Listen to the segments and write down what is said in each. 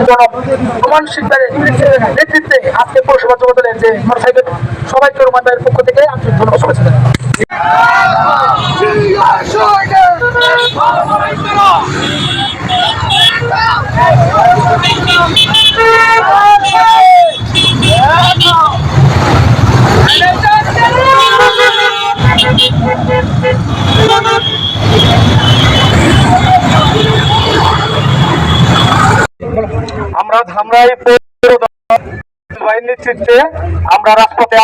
জনক রোমান শিকদারের নেতৃত্বে আজকে পৌরসভা যুবদলের যে সবাইকে রোমান ভাইয়ের পক্ষ থেকে আন্তরিক ধন্যবাদ, শুভেচ্ছা আমরা বাহিনীর আমরা রাজপথে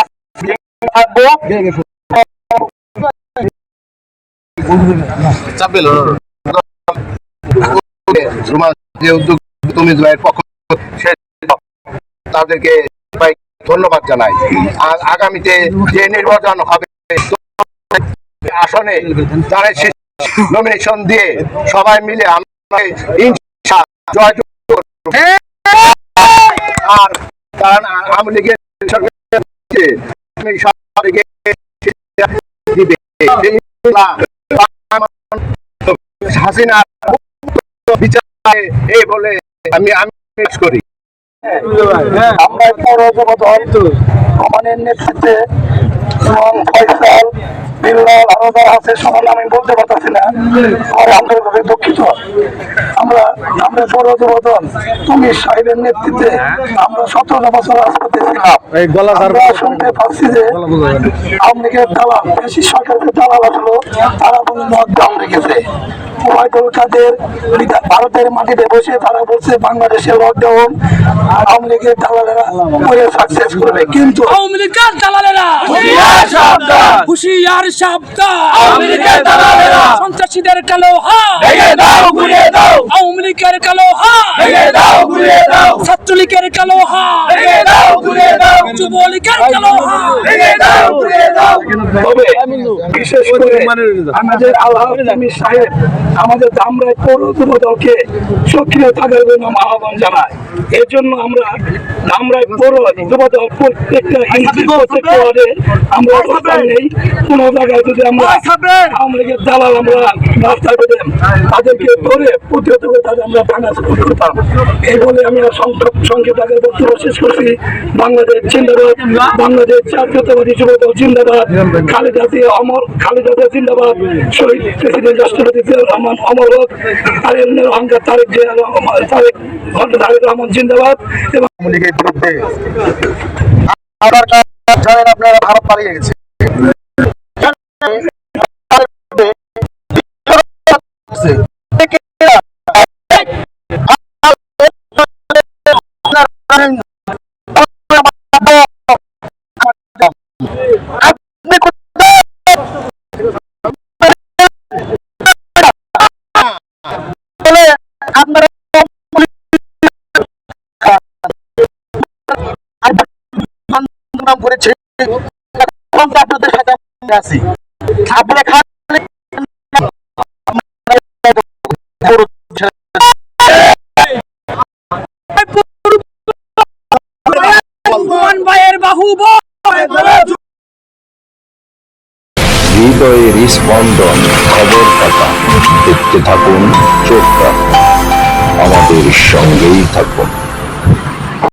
থাকব। তাদেরকে ধন্যবাদ জানাই। আর আগামীতে যে নির্বাচন হবে, আসনে তারা নমিনেশন দিয়ে সবাই মিলে আমরা করব। আর কারণ আওয়ামী লীগের হাসিনা বিচার এই বলে আমি আমি করি। আমরা পৌর যুবদল আমাদের নেতৃত্বে এবং ফয়সাল বিল্লাল আরও যারা আছে সবার আমি বলতে পারতেছি না। আর আমরা দুঃখিত। আমরা আমরা পৌর তুমি সাহেবের নেতৃত্বে আমরা সতেরো বছর রাজপথে ছিলাম। আমরা শুনতে পাচ্ছি যে আওয়ামী দালাল বেশি সরকারের দালাল আসলো তারা কোনো মত দাম রেখেছে। ওবায়দুল কাদের ভারতের মাটিতে বসে তারা বলছে বাংলাদেশের লকডাউন আওয়ামী লীগের দালালেরা করে সাকসেস করবে। কিন্তু আওয়ামী লীগের দালালেরা! হুঁশিয়ার দালালেরা! সন্ত্রাসীদের কালো আওয়ামী লীগের কালো হাত। ভেঙে দাও ছাত্রলীগের কালো হাত। ভেঙে দাও যুবলীগের কালো হাত। ভেঙে দাও তবে বিশেষ করে আমাদের আল্লাহ সাহেব আমাদের দামরাই পৌর যুবদলকে সক্রিয় থাকার জন্য আহ্বান জানাই এর জন্য আমরা দামরাই পৌর যুবদল প্রত্যেকটা ইঞ্চি প্রত্যেকটা ওয়ার্ডে আমরা অবস্থান নেই। কোনো জায়গায় যদি আমরা আওয়ামী লীগের দালাল আমরা রাস্তায় পেতাম তাদেরকে ধরে প্রতিহত করে তাদের আমরা ভাঙা করতাম এই বলে আমি সংক্ষেপ সংক্ষেপ আগে বক্তব্য শেষ করছি। বাংলাদেশ জিন্দাবাদ বাংলাদেশ জাতীয়তাবাদী যুবদল জিন্দাবাদ খালেদা জিয়া অমর খালেদা জিয়া জিন্দাবাদ শহীদ প্রেসিডেন্ট রাষ্ট্রপতি রহমান অমর হোক তারেক অহংকার তারেক তারেক তারেক রহমান জিন্দাবাদ এবং লীগের আপনারা ভারত পালিয়ে গেছে। নাম করেছে আপনাদের সাথে আছি। আপনারা খান হৃদয়ের খবর পাতা দেখতে থাকুন, চোখ আমাদের সঙ্গেই থাকুন।